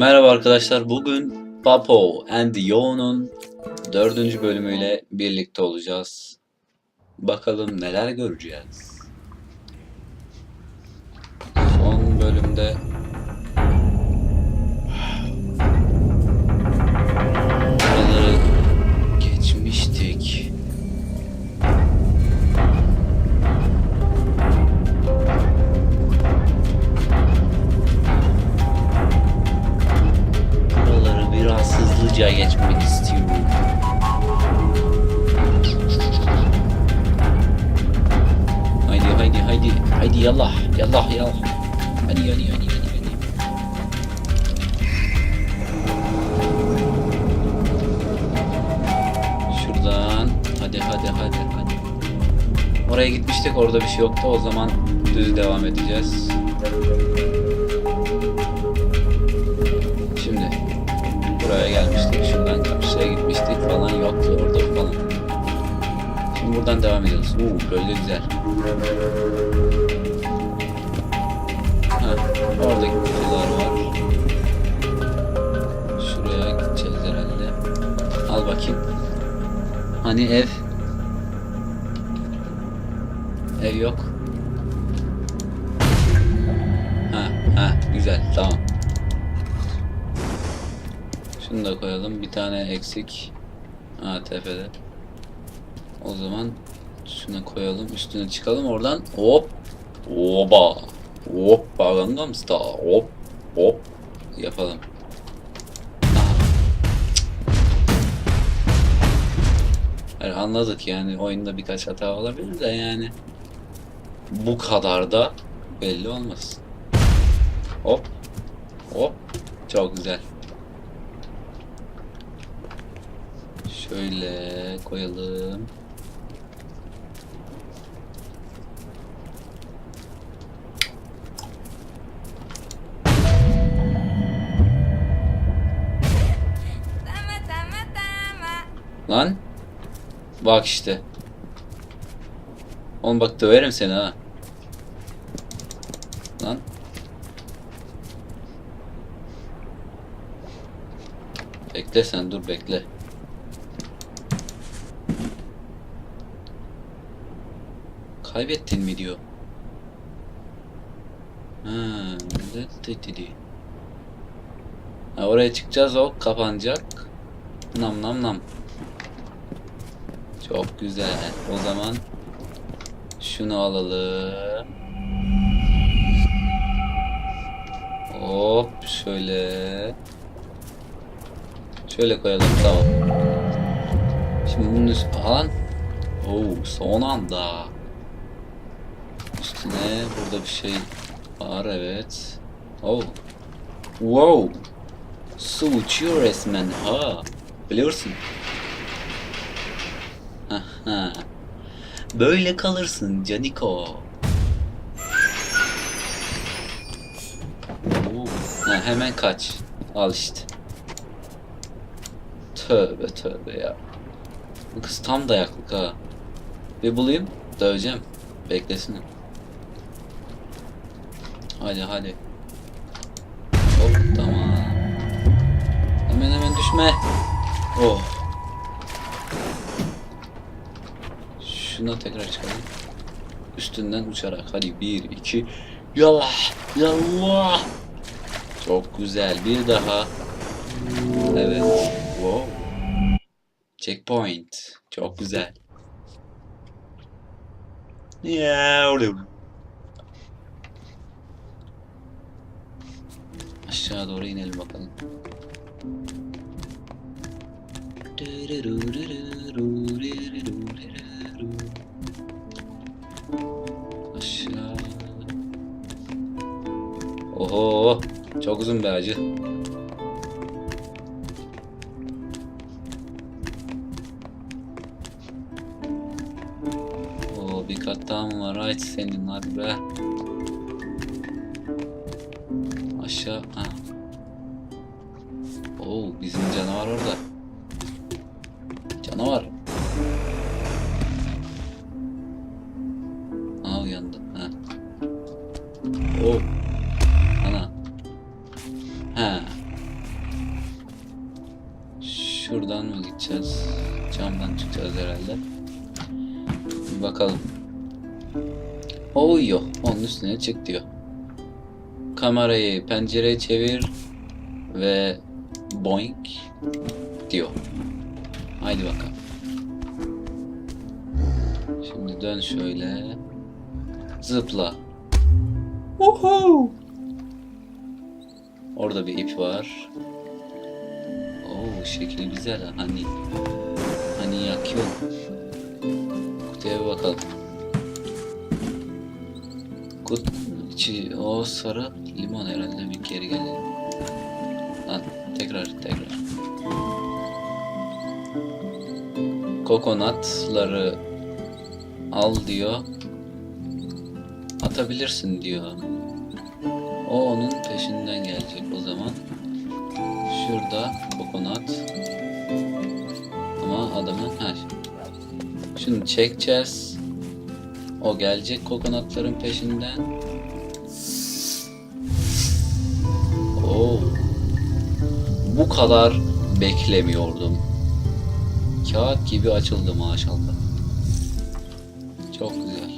Merhaba arkadaşlar. Bugün Papo and Yo'nun dördüncü bölümüyle birlikte olacağız. Bakalım neler göreceğiz. Son bölümde hızlıca geçmek istiyorum. Haydi haydi haydi haydi yallah yallah yallah. Hadi hadi hadi hadi hadi. Şuradan hadi hadi hadi hadi. Oraya gitmiştik orada bir şey yoktu o zaman düz devam edeceğiz. Buradan devam ediyoruz. Uuu böyle güzel. Ha, orada kutular var. Şuraya gideceğiz herhalde. Al bakayım. Hani ev? Ev yok. Ha, ha, güzel, tamam. Şunu da koyalım. Bir tane eksik. Ha tepede. O zaman şunu koyalım. Üstüne çıkalım oradan. Hop. Oba. Hop. Gangnam Style. Hop. Hop. Yapalım. Hayır, anladık yani oyunda birkaç hata olabilir de yani bu kadar da belli olmaz. Hop. Hop. Çok güzel. Şöyle koyalım. Bak işte. Oğlum bak döverim seni ha. Lan. Bekle sen dur bekle. Kaybettin mi diyor. Ha. Ha, oraya çıkacağız o kapanacak. Nam nam nam. Çok güzel. O zaman şunu alalım. Hop şöyle. Şöyle koyalım tamam. Şimdi bunun falan. Oo son anda. Üstüne burada bir şey var evet. Oh. Wow. Su uçuyor resmen ha. Biliyorsun. Böyle kalırsın Caniko. Ha, hemen kaç. Al işte. Tövbe tövbe ya. Bu kız tam dayaklık ha. Bir bulayım döveceğim. Beklesin. Hadi hadi. Hop tamam. Hemen hemen düşme. Oh. Şuna tekrar çıkalım. Üstünden uçarak. Hadi bir, iki. Yallah. Yallah. Çok güzel. Bir daha. Evet. Wow. Checkpoint. Çok güzel. Ya Aşağı doğru inelim bakalım. Çok uzun bir acı. Oo, bir kat daha mı var? Ay senin hadi be. Aşağı. Ha. Oo, bizim canavar orada. Canavar. Gideceğiz? Camdan çıkacağız herhalde. Bakalım. O uyuyor. Onun üstüne çık diyor. Kamerayı pencereye çevir ve boink diyor. Haydi bakalım. Şimdi dön şöyle. Zıpla. Woohoo! Orada bir ip var. Oo şekil güzel ha. Hani hani yakıyor. Kutuya bakalım. Kut içi o sarı limon herhalde bir geri gelelim. Lan tekrar tekrar. Kokonatları al diyor. Atabilirsin diyor. O onun peşinden gelecek o zaman. Şurada kokonat. Ama adamın ha. Şunu çekeceğiz. O gelecek kokonatların peşinden. Oo. Bu kadar beklemiyordum. Kağıt gibi açıldı maşallah. Çok güzel.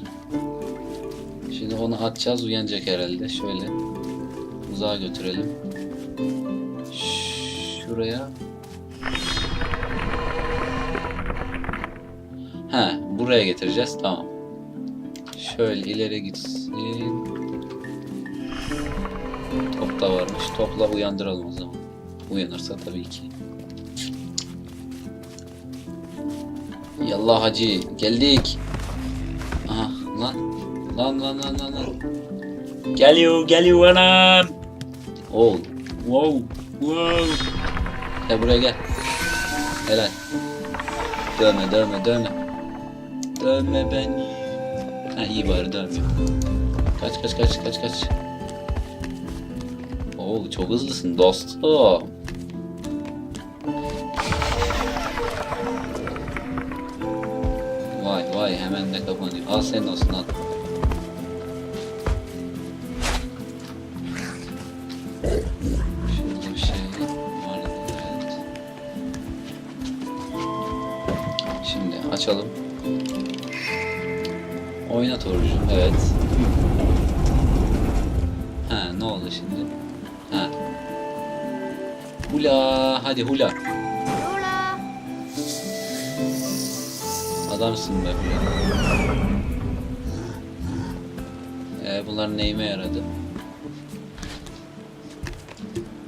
Şimdi onu atacağız uyanacak herhalde. Şöyle uzağa götürelim. Şuraya. He, buraya getireceğiz. Tamam. Şöyle ileri gitsin. Top da varmış. Topla uyandıralım o zaman. Uyanırsa tabii ki. Yallah hacı geldik. Aha lan. Lan lan lan lan lan. Geliyor geliyor anam. Oh. Wow. Wow. Gel buraya gel. Helal. Dövme dövme dövme. Dövme beni. Ha iyi bari dövme. Kaç kaç kaç kaç kaç. Oo çok hızlısın dostum. Vay vay hemen de kapanıyor. Al senin olsun al. Açalım. Oynat orucu. Evet. Ha ne oldu şimdi? Ha. Hula hadi hula. Lola. Adamsın be hula. Ee, bunlar neyime yaradı?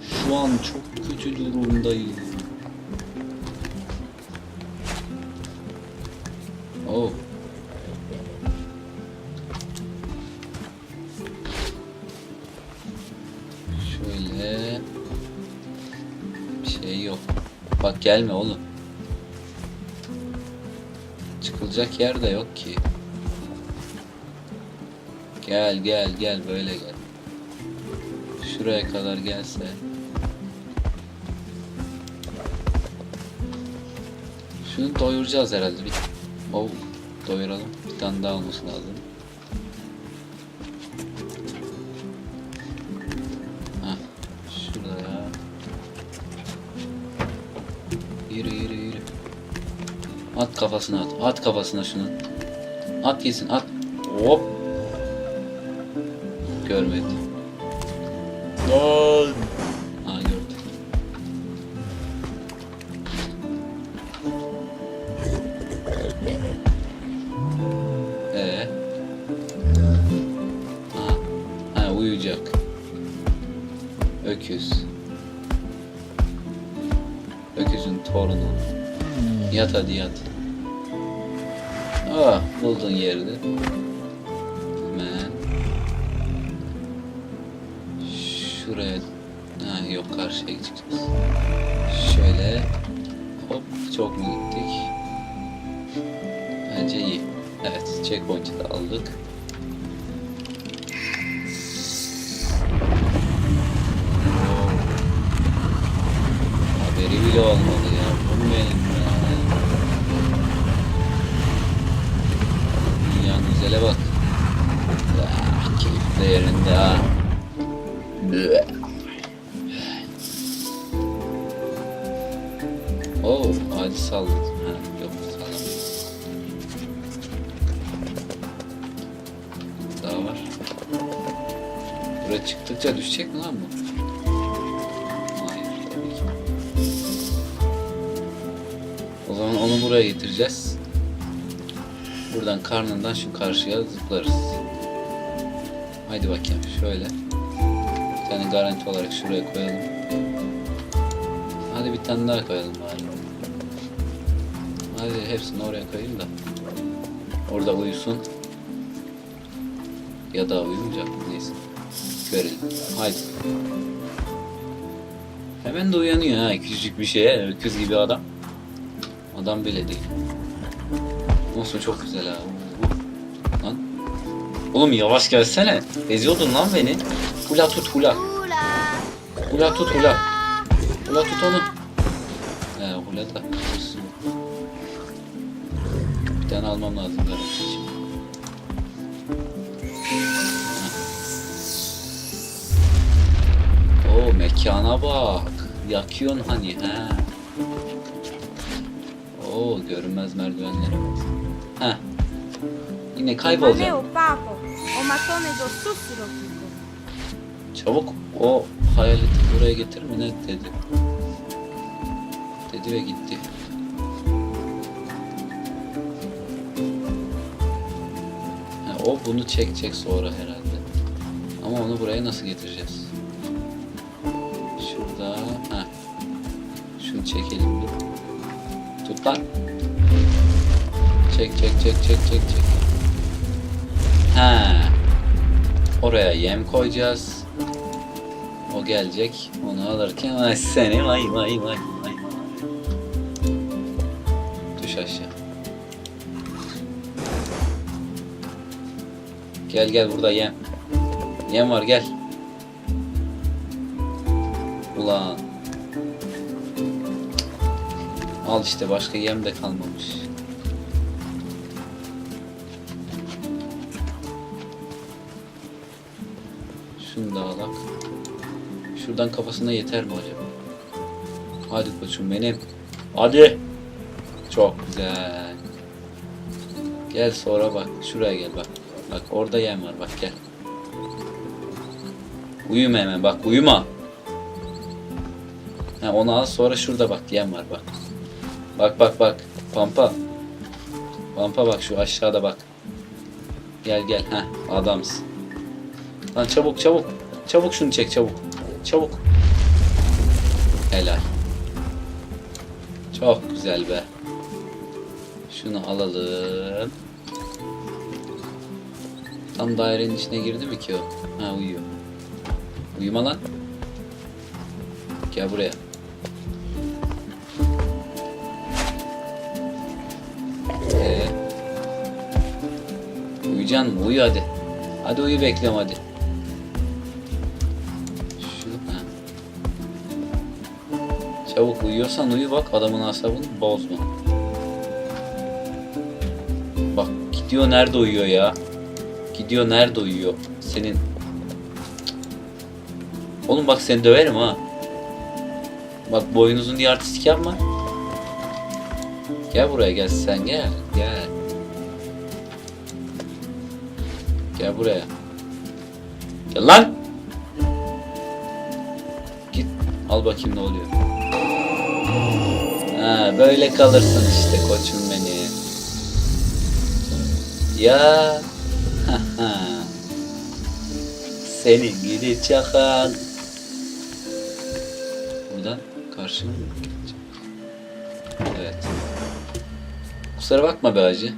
Şu an çok kötü durumdayım. Oh. Şöyle bir şey yok. Bak gelme oğlum. Çıkılacak yer de yok ki. Gel gel gel böyle gel. Şuraya kadar gelse. Şunu doyuracağız herhalde. Bir... Oh, doyuralım. Bir tane daha olması lazım. Hah, şuraya. Yürü yürü yürü. At kafasına at. At kafasına şunu. At gitsin at. Hop. Görmedi. Lan. Öküz. Öküzün torunu. Yat hadi yat. Ah buldun yerini. Hemen. Şuraya. Ha yok karşıya gideceğiz. Şöyle. Hop çok mu gittik? Bence iyi. Evet checkpoint'i de aldık. Haberi bile olmadı ya. Bu benim ya. Dünyanın güzele bak. Ah, keyif de yerinde ha. Oo. Hadi sal. Ha, var. Buraya çıktıkça düşecek mi lan bu? Buraya getireceğiz. Buradan karnından şu karşıya zıplarız. Haydi bakayım şöyle. Bir tane garanti olarak şuraya koyalım. Hadi bir tane daha koyalım bari. Hadi hepsini oraya koyayım da. Orada uyusun. Ya da uyumayacak neyse. Görelim. Haydi. Hemen de uyanıyor ha küçücük bir şeye. Öküz gibi adam. Adam bile değil. Olsun çok güzel ha. Lan. Oğlum yavaş gelsene. Eziyordun lan beni. Hula tut hula. Hula. Tut hula. Hula tut onu. He hula da. Bir tane almam lazım. Heh. Oo mekana bak. Yakıyorsun hani he. Oo görünmez merdivenlere bak. Heh. Yine kaybolacağım. Çabuk o hayaleti buraya getir mi ne dedi. Dedi ve gitti. Ha, o bunu çekecek sonra herhalde. Ama onu buraya nasıl getireceğiz? Şurada. Ha. Şunu çekelim bir. Lan. Çek çek çek çek çek çek. Ha. Oraya yem koyacağız. O gelecek. Onu alırken ay seni vay vay vay vay. Düş aşağı. Gel gel burada yem. Yem var gel. Al işte başka yem de kalmamış. Şunu da alak. Şuradan kafasına yeter mi acaba? Hadi koçum benim. Hadi. Çok güzel. Gel sonra bak. Şuraya gel bak. Bak orada yem var bak gel. Uyuma hemen bak uyuma. Ha, onu al sonra şurada bak yem var bak. Bak bak bak. Pampa. Pampa bak şu aşağıda bak. Gel gel ha adamsın. Lan çabuk çabuk. Çabuk şunu çek çabuk. Çabuk. Helal. Çok güzel be. Şunu alalım. Tam dairenin içine girdi mi ki o? Ha uyuyor. Uyuma lan. Gel buraya. Uyuyacaksın mı? Uyu hadi. Hadi uyu bekliyorum hadi. Şu, ha. Çabuk uyuyorsan uyu bak adamın asabını bozma. Bak gidiyor nerede uyuyor ya? Gidiyor nerede uyuyor? Senin... Oğlum bak seni döverim ha. Bak boyun uzun diye artistik yapma. Gel buraya gel sen gel. Gel. Gel buraya. Gel lan. Git. Al bakayım ne oluyor. Ha, böyle kalırsın işte koçum beni. Ya. Senin gidi çakal. Buradan karşıya mı? Evet. Kusura bakma be hacı.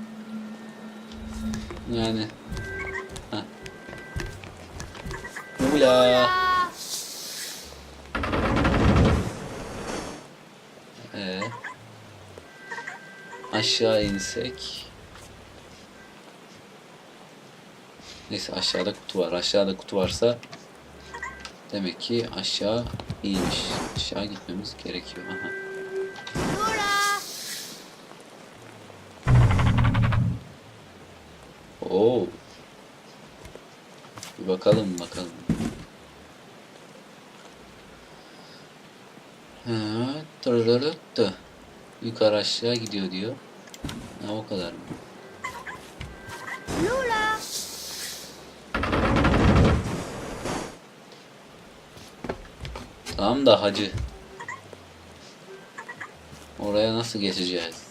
Yani. Ula. Ee, aşağı insek. Neyse aşağıda kutu var. Aşağıda kutu varsa demek ki aşağı iyiymiş. Aşağı gitmemiz gerekiyor. Aha. Oo. Bir bakalım bakalım. Ha, tırırırıttı. Yukarı aşağı gidiyor diyor. Ha o kadar mı? Lula. Tamam da hacı. Oraya nasıl geçeceğiz?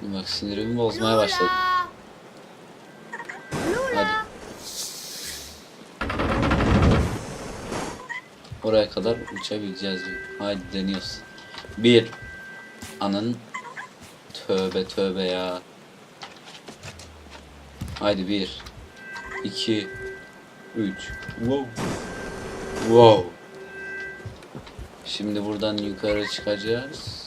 Şimdi bak sinirimi bozmaya başladı. Lula. Hadi. Oraya kadar uçabileceğiz diyor. Haydi deniyoruz. Bir. Anın. Tövbe tövbe ya. Haydi bir. iki, Üç. Wow. Wow. Şimdi buradan yukarı çıkacağız.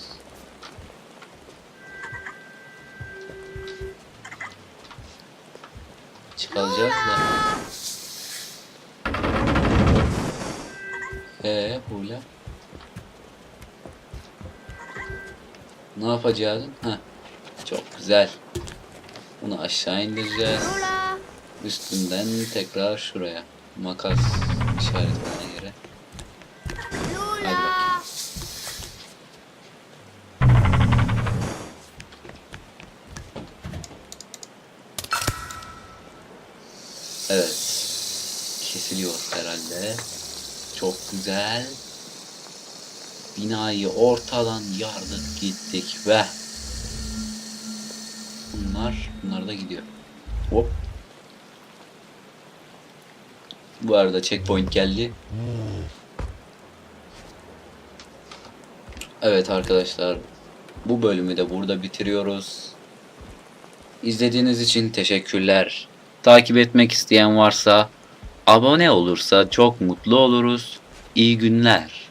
Çıkacağız da. Ee, Hula. Ne yapacağız? Ha. Çok güzel. Bunu aşağı indireceğiz. Üstünden tekrar şuraya. Makas işaretlenen güzel. Binayı ortadan yardık gittik ve bunlar bunlar da gidiyor. Hop. Bu arada checkpoint geldi. Evet arkadaşlar. Bu bölümü de burada bitiriyoruz. İzlediğiniz için teşekkürler. Takip etmek isteyen varsa abone olursa çok mutlu oluruz. İyi günler.